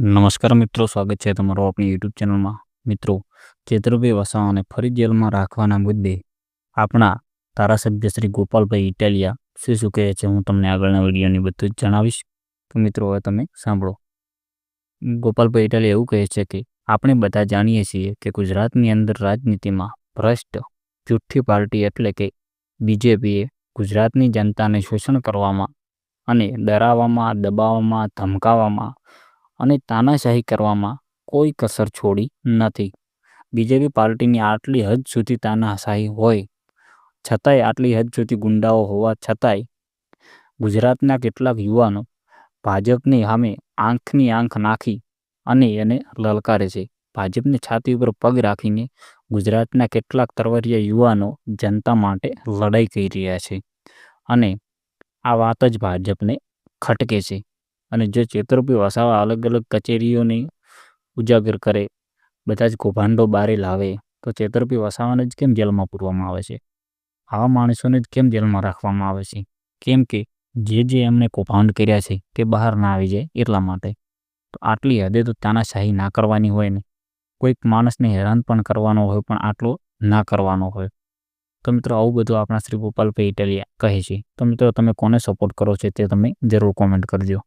નમસ્કાર મિત્રો, સ્વાગત છે તમારો આપણી યુટ્યુબ ચેનલમાં. મિત્રો, ચેતરભાઈ વસાવાને ફરી જેલમાં રાખવાના મુદ્દે આપણા ધારાસભ્ય શ્રી ગોપાલભાઈ ઇટાલિયા શું શું કહે છે હું તમને આગળના વિડીયોની બધું જ જણાવીશ. તો મિત્રો, હવે તમે સાંભળો. ગોપાલભાઈ ઇટાલિયા એવું કહે છે કે આપણે બધા જાણીએ છીએ કે ગુજરાતની અંદર રાજનીતિમાં ભ્રષ્ટ જૂઠ્ઠી પાર્ટી એટલે કે બીજેપીએ ગુજરાતની જનતાને શોષણ કરવામાં અને ડરાવવામાં, દબાવવામાં, ધમકાવવામાં અને તાનાશાહી કરવામાં કોઈ કસર છોડી નથી. બીજેપી પાર્ટીની આટલી હદ સુધી તાનાશાહી હોય, છતાંય આટલી હદ સુધી ગુંડાઓ હોવા છતાંય ગુજરાતના કેટલાક યુવાનો ભાજપની સામે આંખની આંખ નાખી અને એને લલકારે છે. ભાજપની છાતી ઉપર પગ રાખીને ગુજરાતના કેટલાક તરવરિયા યુવાનો જનતા માટે લડાઈ કરી રહ્યા છે અને આ વાત જ ભાજપને ખટકે છે. અને જે ચેતરભાઈ વસાવા અલગ અલગ કચેરીઓને ઉજાગર કરે બધા જ કૌભાંડો બારે લાવે, તો ચેતરભાઈ વસાવાને જ કેમ જેલમાં પૂરવામાં આવે છે? આવા માણસોને જ કેમ જેલમાં રાખવામાં આવે છે? કેમ કે જે જે એમને કૌભાંડ કર્યા છે તે બહાર ના આવી જાય એટલા માટે. તો આટલી હદે તો તાનાશાહી ના કરવાની હોય ને? કોઈક માણસને હેરાન પણ કરવાનો હોય પણ આટલો ના કરવાનો હોય. તો મિત્રો આવું બધું આપણા શ્રી ગોપાલભાઈ ઇટાલિયા કહે છે. તો મિત્રો તમે કોને સપોર્ટ કરો છો તે તમે જરૂર કોમેન્ટ કરજો.